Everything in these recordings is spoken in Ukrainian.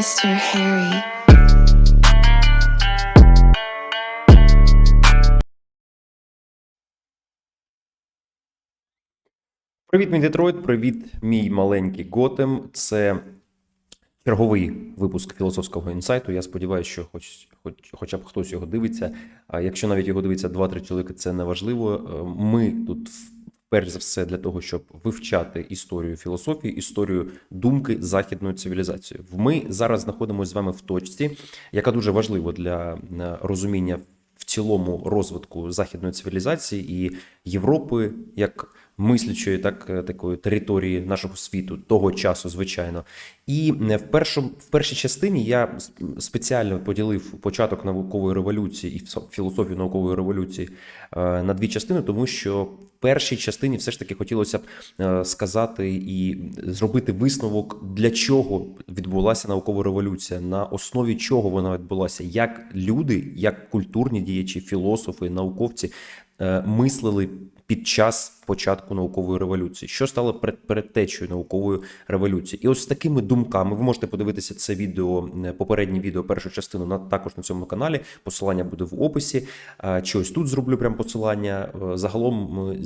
Mr. Harry. Привіт, мій Детройт, привіт, мій маленький Готем. Це черговий випуск філософського інсайту. Я сподіваюся, що хоч, хоч, хоча б хтось його дивиться. А якщо навіть його дивиться 2-3 чоловіки, це не важливо. Е, Ми тут перш за все для того, щоб вивчати історію філософії, історію думки західної цивілізації. Ми зараз знаходимося з вами в точці, яка дуже важлива для е, розуміння в цілому розвитку західної цивілізації і Європи як мислячої, так е, такої території нашого світу того часу, звичайно. І е, в першому в першій частині я спеціально поділив початок наукової революції і філософію наукової революції на дві частини, тому що першій частині все ж таки хотілося б е, сказати і зробити висновок, для чого відбулася наукова революція, на основі чого вона відбулася, як люди, як культурні діячі, філософи, науковці е, мислили під час початку наукової революції, що стало пред- наукової революції. І ось з такими думками ви можете подивитися це відео, е, попереднє відео, першу частину на також на цьому каналі. Посилання буде в описі. Чи ось тут зроблю прям посилання. Е, Загалом е,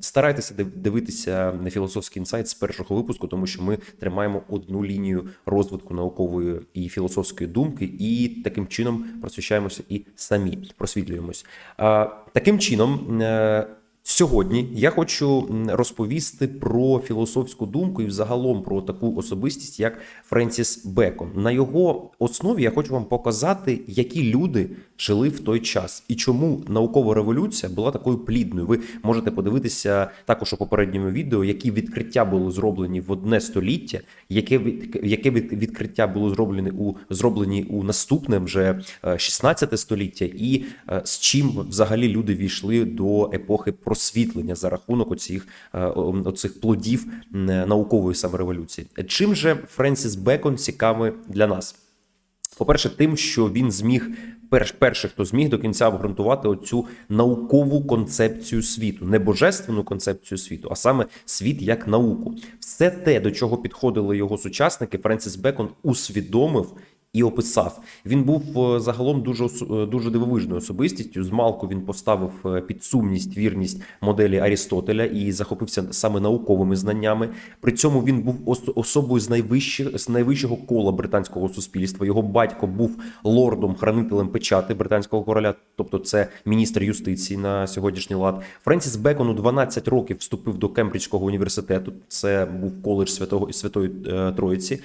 старайтеся див- дивитися на філософський інсайт з першого випуску, тому що ми тримаємо одну лінію розвитку наукової і філософської думки, і таким чином просвіщаємося і самі просвітлюємось. Таким чином. Е, Сьогодні я хочу розповісти про філософську думку і взагалом про таку особистість, як Френсіс Бекон. На його основі я хочу вам показати, які люди жили в той час і чому наукова революція була такою плідною. Ви можете подивитися також у попередньому відео, які відкриття були зроблені в одне століття, яке від- яке відкриття було зроблені у зроблені у наступне вже е, 16 століття, і е, з чим взагалі люди війшли до епохи просвітлення за рахунок оцих, е, оцих плодів м, наукової самореволюції. Чим же Френсіс Бекон цікавий для нас? По-перше, тим, що він зміг перш, перший, хто зміг до кінця обґрунтувати оцю наукову концепцію світу, не божественну концепцію світу, а саме світ як науку. Все те, до чого підходили його сучасники, Френсіс Бекон усвідомив. І описав. Він був е, загалом дуже е, дуже дивовижною особистістю. Змалку він поставив е, під сумність вірність моделі Арістотеля і захопився саме науковими знаннями. При цьому він був особою з найвищих з найвищого кола британського суспільства. Його батько був лордом, хранителем печати британського короля, тобто це міністр юстиції на сьогоднішній лад. Френсіс Бекон у 12 років вступив до Кембриджського університету. Це був коледж святого святої Троїці,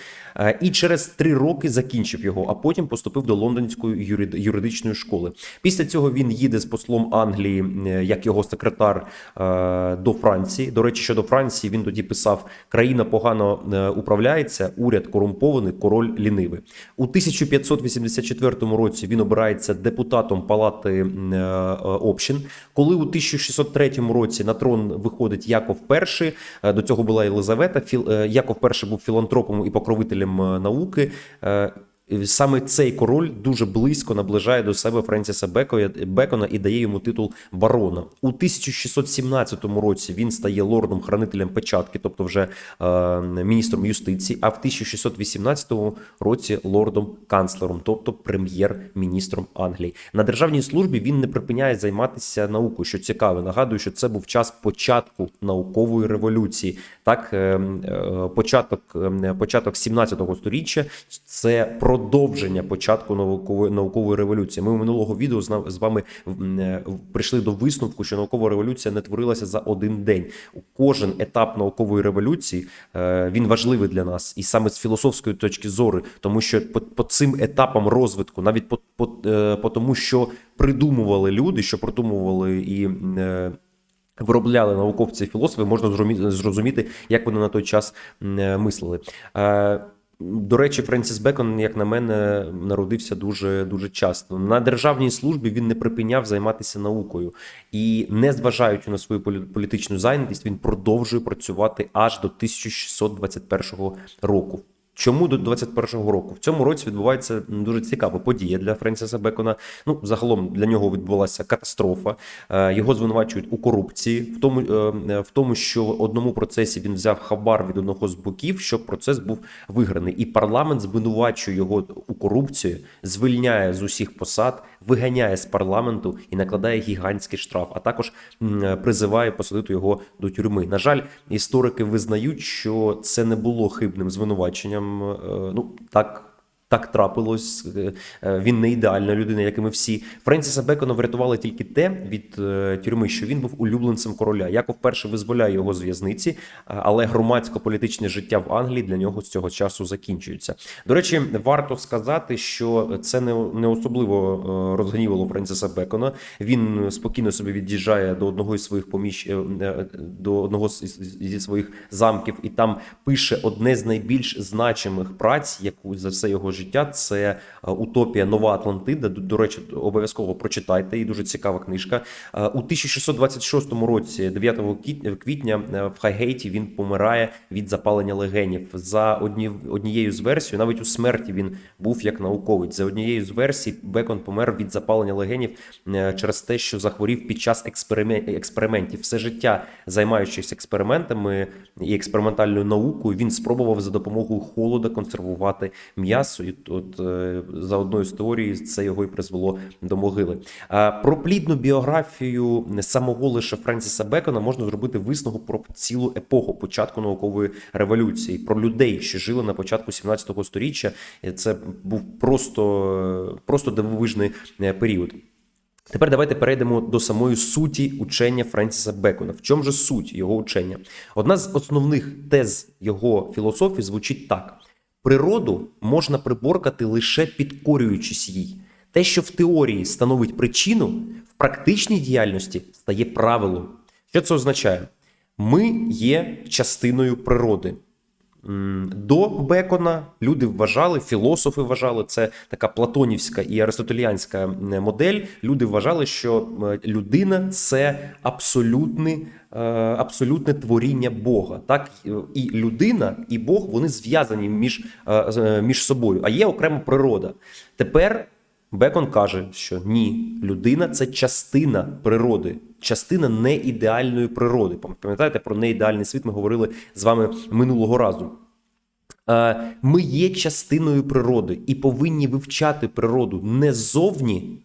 і через три роки закінчив його, а потім поступив до лондонської юрид- юридичної школи. Після цього він їде з послом Англії, як його секретар, е, до Франції. До речі, щодо Франції, він тоді писав: країна погано е, управляється, уряд корумпований, король лінивий. У 1584 році він обирається депутатом палати е, общин. Коли у 1603 році на трон виходить Яков І, до цього була Єлизавета. Яков І був філантропом і покровителем науки. Саме цей король дуже близько наближає до себе Френсіса Беко- Бекона і дає йому титул барона. У 1617 році він стає лордом-хранителем печатки, тобто вже е, міністром юстиції, а в 1618 році лордом-канцлером, тобто прем'єр-міністром Англії. На державній службі він не припиняє займатися наукою. Що цікаво, нагадую, що це був час початку наукової революції. Так, е, е, початок, е, початок 17 століття це продовження початку наукової наукової революції. Ми минулого відео з вами е, прийшли до висновку, що наукова революція не творилася за один день. Кожен етап наукової революції е, він важливий для нас, і саме з філософської точки зору, тому що по, по цим етапам розвитку, навіть по, по, е, по тому, що придумували люди, що придумували і. Виробляли науковці і філософи, можна зрозуміти, як вони на той час мислили. До речі, Френсіс Бекон, як на мене, народився дуже дуже часто. На державній службі він не припиняв займатися наукою і, не зважаючи на свою полі- політичну зайнятість, він продовжує працювати аж до 1621 року. Чому до 21-го року? В цьому році відбувається дуже цікава подія для Френсіса Бекона. Ну, загалом для нього відбулася катастрофа. Е, Його звинувачують у корупції, в тому, е, в тому, що в одному процесі він взяв хабар від одного з боків, щоб процес був виграний. І парламент звинувачує його у корупції, звільняє з усіх посад, виганяє з парламенту і накладає гігантський штраф, а також призиває посадити його до тюрми. На жаль, історики визнають, що це не було хибним звинуваченням. Е, Ну так. Так трапилось. Е, е, Він не ідеальна людина, як і ми всі. Френсіса Бекона врятували тільки те від е, тюрми, що він був улюбленцем короля. Яков перший визволяє його з в'язниці, але громадсько-політичне життя в Англії для нього з цього часу закінчується. До речі, варто сказати, що це не, особливо розгнівало Френсіса Бекона. Він спокійно собі від'їжджає до одного із своїх поміщ до одного зі своїх замків, і там пише одне з найбільш значимих праць, яку за все його життя. Це е, Утопія Нова Атлантида. До, речі, обов'язково прочитайте. І дуже цікава книжка. Е, У 1626 році, 9 квіт- квітня, е, в Хайгейті він помирає від запалення легенів. За одні, однією з версій, навіть у смерті він був як науковець. За однією з версій, Бекон помер від запалення легенів е, через те, що захворів під час експеримен- експериментів. Все життя займаючись експериментами і експериментальною наукою, він спробував за допомогою холода консервувати м'ясо. І от е, за одною з теорій це його і призвело до могили. Про плідну біографію самого лише Френсіса Бекона можна зробити висновок про цілу епоху початку наукової революції, про людей, що жили на початку 17 століття. І Це був просто, просто дивовижний е, період. Тепер давайте перейдемо до самої суті учення Френсіса Бекона. В чому же суть його учення? Одна з основних тез його філософії звучить так: природу можна приборкати лише підкорюючись їй. Те, що в теорії становить причину, в практичній діяльності стає правилом. Що це означає? Ми є частиною природи. До Бекона люди вважали, філософи вважали, це така платонівська і аристотеліанська модель. Люди вважали, що людина це абсолютне, е, абсолютне творіння Бога. Так і людина, і Бог вони зв'язані між, е, е, між собою, а є окрема природа. Тепер Бекон каже, що ні, людина це частина природи, частина неідеальної природи. Пам'ятаєте, про неідеальний світ ми говорили з вами минулого разу. Е, Ми є частиною природи і повинні вивчати природу не ззовні,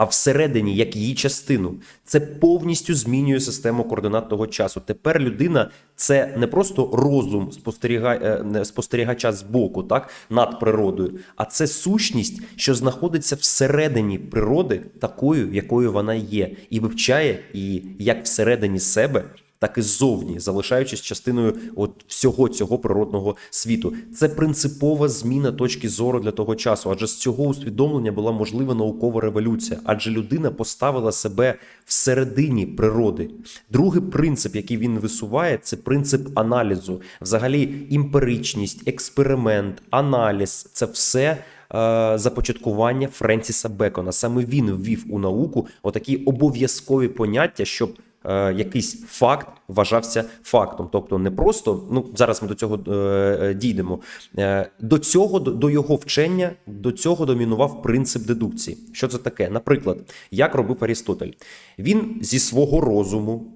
а всередині, як її частину. Це повністю змінює систему координат того часу. Тепер людина це не просто розум спостеріга... е, спостерігача з боку, так, над природою, а це сущність, що знаходиться всередині природи, такою, якою вона є, і вивчає її як всередині себе. Так і ззовні, залишаючись частиною от всього цього природного світу. Це принципова зміна точки зору для того часу. Адже з цього усвідомлення була можлива наукова революція, адже людина поставила себе всередині природи. Другий принцип, який він висуває, це принцип аналізу. Взагалі, імперичність, експеримент, аналіз це все. е, Започаткування Френсіса Бекона саме він ввів у науку отакі обов'язкові поняття, щоб якийсь факт вважався фактом. Тобто не просто, ну зараз ми до цього е, е, дійдемо. Е, до цього, до, його вчення, до цього домінував принцип дедукції. Що це таке? Наприклад, як робив Арістотель? Він зі свого розуму.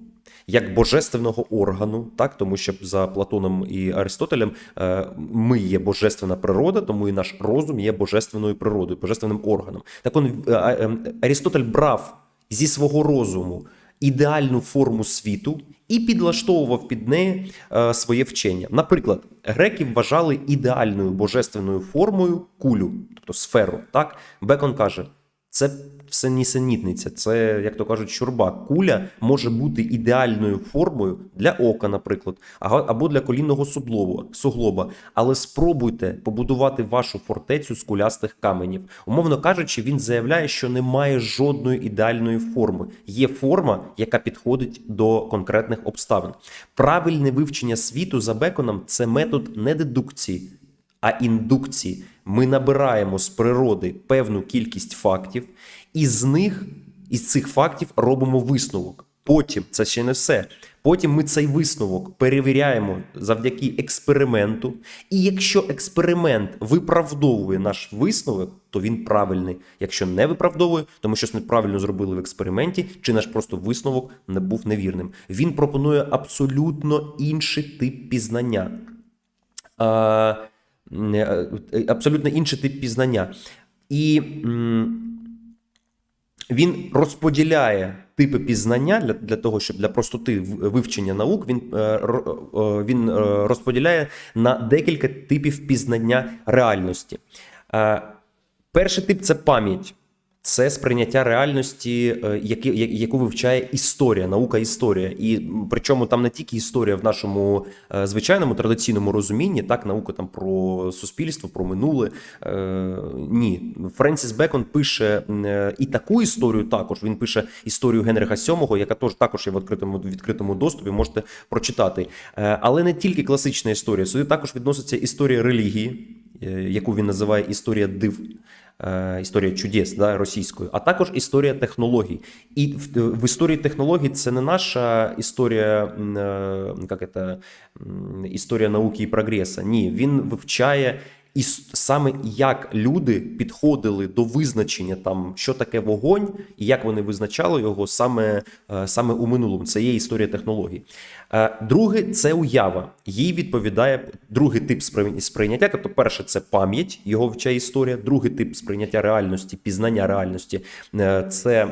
Як божественного органу, так тому що за Платоном і Аристотелем е, ми є божественна природа, тому і наш розум є божественною природою, божественним органом. Так он е, е, Арістотель брав зі свого розуму ідеальну форму світу і підлаштовував під неї е, своє вчення. Наприклад, греки вважали ідеальною божественною формою кулю, тобто сферу. Так, Бекон каже. Це все нісенітниця, це, як то кажуть, щурба. Куля може бути ідеальною формою для ока, наприклад, або для колінного суглоба. Але спробуйте побудувати вашу фортецю з кулястих каменів. Умовно кажучи, він заявляє, що немає жодної ідеальної форми. Є форма, яка підходить до конкретних обставин. Правильне вивчення світу за Беконом це метод не дедукції, а індукції. Ми набираємо з природи певну кількість фактів, і з них, із цих фактів робимо висновок. Потім це ще не все. Потім ми цей висновок перевіряємо завдяки експерименту. І якщо експеримент виправдовує наш висновок, то він правильний. Якщо не виправдовує, то ми щось неправильно зробили в експерименті, чи наш просто висновок не був невірним. Він пропонує абсолютно інший тип пізнання. А, абсолютно інший тип пізнання. І він розподіляє типи пізнання для, для того, щоб для простоти вивчення наук він, е, е, він е, розподіляє на декілька типів пізнання реальності. Е, Перший тип це пам'ять. Це сприйняття реальності, е, яку вивчає історія, наука історія. І причому там не тільки історія в нашому е, звичайному традиційному розумінні, так, наука там про суспільство, про минуле. Е, ні. Френсіс Бекон пише і таку історію також. Він пише історію Генриха VII, яка теж також є в відкритому, відкритому доступі, можете прочитати. Але не тільки класична історія, сюди також відноситься історія релігії, яку він називає історія див. Е, Історія чудес да, російською, а також історія технологій. І в, в історії технологій це не наша історія, е, як це, історія науки і прогресу. Ні, він вивчає і саме як люди підходили до визначення там, що таке вогонь, і як вони визначали його саме, е, саме у минулому. Це є історія технологій. Е, Друге це уява. Їй відповідає другий тип сприйня- сприйняття. Тобто, перше, це пам'ять, його вчає історія. Другий тип сприйняття реальності, пізнання реальності е, це е,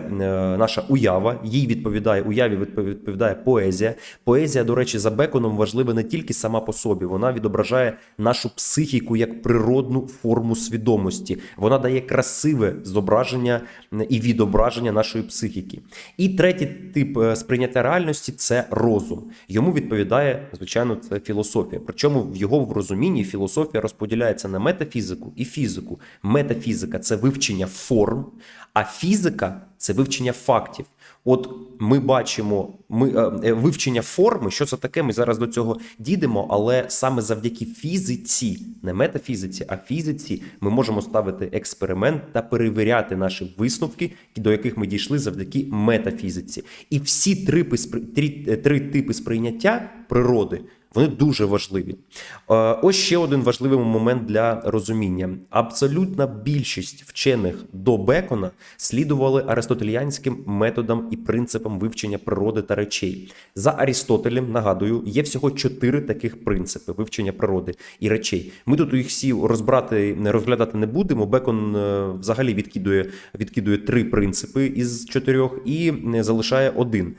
наша уява. Їй відповідає уяві, відпов- відповідає поезія. Поезія, до речі, за Беконом важлива не тільки сама по собі, вона відображає нашу психіку як природну форму свідомості. Вона дає красиве зображення і відображення нашої психіки. І третій тип сприйняття реальності це розум. Йому відповідає, звичайно, це філософія. Причому в його в розумінні філософія розподіляється на метафізику і фізику. Метафізика це вивчення форм, а фізика це вивчення фактів. От ми бачимо ми, е, е, вивчення форми, що це таке, ми зараз до цього дійдемо, але саме завдяки фізиці, не метафізиці, а фізиці, ми можемо ставити експеримент та перевіряти наші висновки, до яких ми дійшли завдяки метафізиці. І всі три, три, три типи сприйняття природи. Вони дуже важливі. Е, Ось ще один важливий момент для розуміння. Абсолютна більшість вчених до Бекона слідували аристотеліанським методам і принципам вивчення природи та речей. За Арістотелем, нагадую, є всього чотири таких принципи вивчення природи і речей. Ми тут їх всі розбирати, не розглядати не будемо. Бекон е, взагалі відкидує, відкидує три принципи із чотирьох і е, залишає один.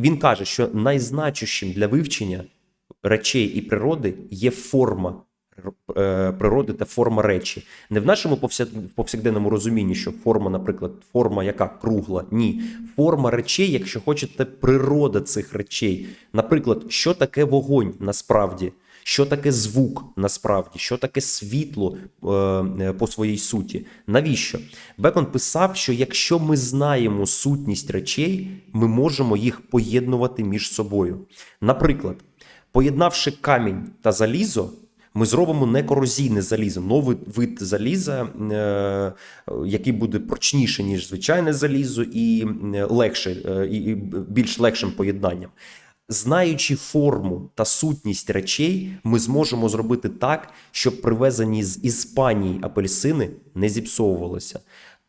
Він каже, що найзначущим для вивчення речей і природи є форма е, природи та форма речі. Не в нашому повсякденному розумінні, що форма, наприклад, форма яка кругла. Ні. Форма речей, якщо хочете, природа цих речей. Наприклад, що таке вогонь насправді? Що таке звук насправді? Що таке світло е, е, по своїй суті? Навіщо? Бекон писав, що якщо ми знаємо сутність речей, ми можемо їх поєднувати між собою. Наприклад, поєднавши камінь та залізо, ми зробимо некорозійне залізо, новий вид заліза, е, який буде прочніше, ніж звичайне залізо, і е, легше, е, і і більш легшим поєднанням. Знаючи форму та сутність речей, ми зможемо зробити так, щоб привезені з Іспанії апельсини не зіпсовувалися.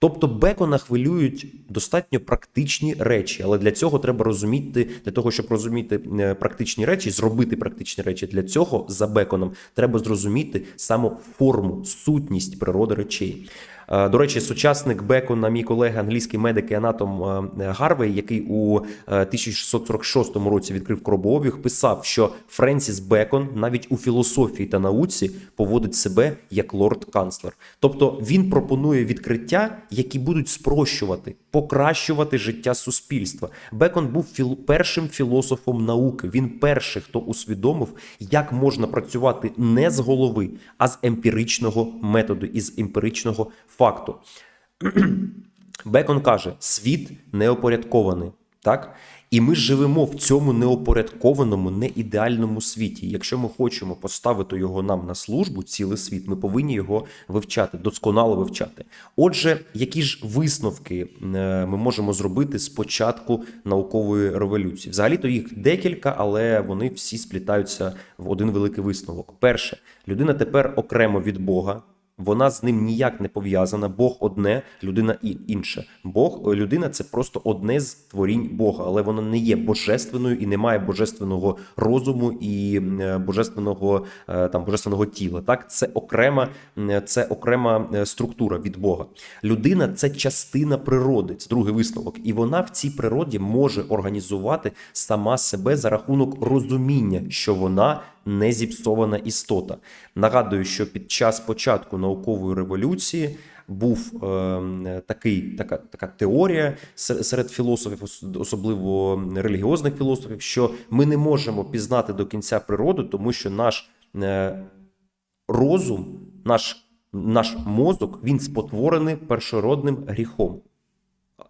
Тобто Бекона хвилюють достатньо практичні речі, але для цього треба розуміти, для того, щоб розуміти е, практичні речі, зробити практичні речі. Для цього за Беконом треба зрозуміти саму форму, сутність природи речей. Е, До речі, сучасник Бекона, мій колега, англійський медик і анатом е, Гарвей, який у е, 1646 році відкрив кробообіг, писав, що Френсіс Бекон навіть у філософії та науці поводить себе як лорд-канцлер. Тобто він пропонує відкриття, які будуть спрощувати, покращувати життя суспільства. Бекон був філ- першим філософом науки. Він перший, хто усвідомив, як можна працювати не з голови, а з емпіричного методу, із емпіричного факту. Бекон каже: світ неопорядкований. Так? І ми живемо в цьому неопорядкованому, неідеальному світі. Якщо ми хочемо поставити його нам на службу, цілий світ, ми повинні його вивчати, досконало вивчати. Отже, які ж висновки е, ми можемо зробити з початку наукової революції? Взагалі-то їх декілька, але вони всі сплітаються в один великий висновок. Перше, людина тепер окремо від Бога. Вона з ним ніяк не пов'язана. Бог одне, людина і інша. Бог людина це просто одне з творінь Бога, але вона не є божественною і не має божественного розуму і е, божественного е, там божественного тіла. Так, це окрема, е, це окрема е, структура від Бога. Людина це частина природи. Це другий висновок, і вона в цій природі може організувати сама себе за рахунок розуміння, що вона не зіпсована істота. Нагадую, що під час початку наукової революції був е, такий, така, така теорія серед філософів, особливо релігіозних філософів, що ми не можемо пізнати до кінця природу, тому що наш е, розум, наш, наш мозок, він спотворений першородним гріхом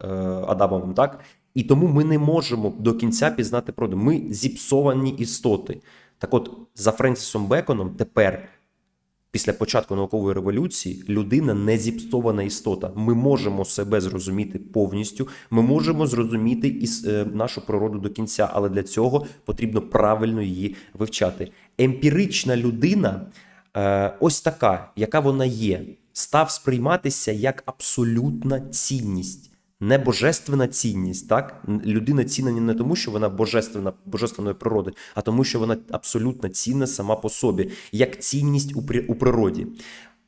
е, Адамовим, так? І тому ми не можемо до кінця пізнати природу. Ми зіпсовані істоти. Так от, за Френсісом Беконом тепер, після початку наукової революції, людина не зіпсована істота. Ми можемо себе зрозуміти повністю, ми можемо зрозуміти іс, е, нашу природу до кінця, але для цього потрібно правильно її вивчати. Емпірична людина, е, ось така, яка вона є, став сприйматися як абсолютна цінність. Не божественна цінність, так людина цінна не тому, що вона божественна божественної природи, а тому, що вона абсолютно цінна сама по собі, як цінність у, у природі.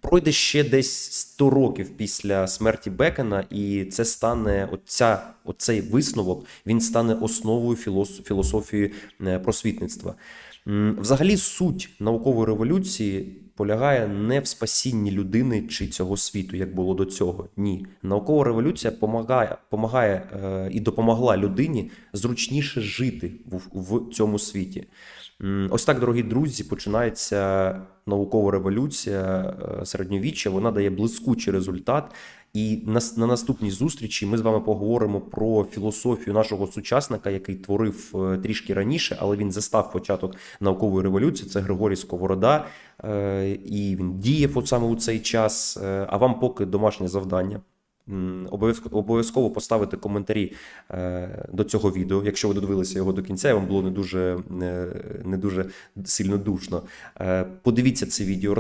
Пройде ще десь 100 років після смерті Бекена, і це стане оця, оцей висновок. Він стане основою філос- філософії е, просвітництва. Взагалі, суть наукової революції полягає не в спасінні людини чи цього світу, як було до цього. Ні, наукова революція помагає, помагає е, і допомогла людині зручніше жити в, в цьому світі. Ось так, дорогі друзі, починається наукова революція е, середньовіччя. Вона дає блискучий результат. І на, на наступній зустрічі ми з вами поговоримо про філософію нашого сучасника, який творив е, трішки раніше, але він застав початок наукової революції. Це Григорій Сковорода, е, і він діяв от саме у цей час. Е, А вам поки домашнє завдання. Обов'язково поставити коментарі е, до цього відео. Якщо ви додивилися його до кінця, і вам було не дуже, не, не дуже сильно душно. Е, Подивіться це відео,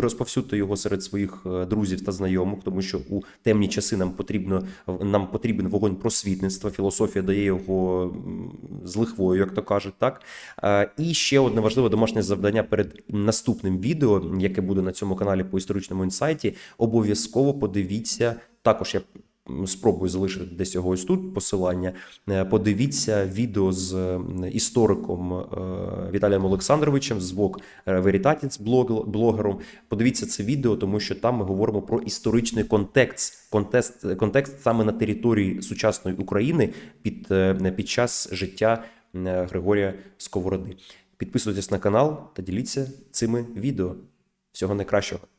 розповсюдьте, його серед своїх е, друзів та знайомих, тому що у темні часи нам потрібно нам потрібен вогонь просвітництва. Філософія дає його з лихвою, як то кажуть. Так Е, і ще одне важливе домашнє завдання перед наступним відео, яке буде на цьому каналі по історичному інсайті. Обов'язково подивіться. Також я спробую залишити десь його ось тут посилання. Е, Подивіться відео з істориком е, Віталієм Олександровичем з Vogue Veritatis блогером. Подивіться це відео, тому що там ми говоримо про історичний контекст, контекст, контекст саме на території сучасної України під, е, під час життя е, Григорія Сковороди. Підписуйтесь на канал та діліться цими відео. Всього найкращого.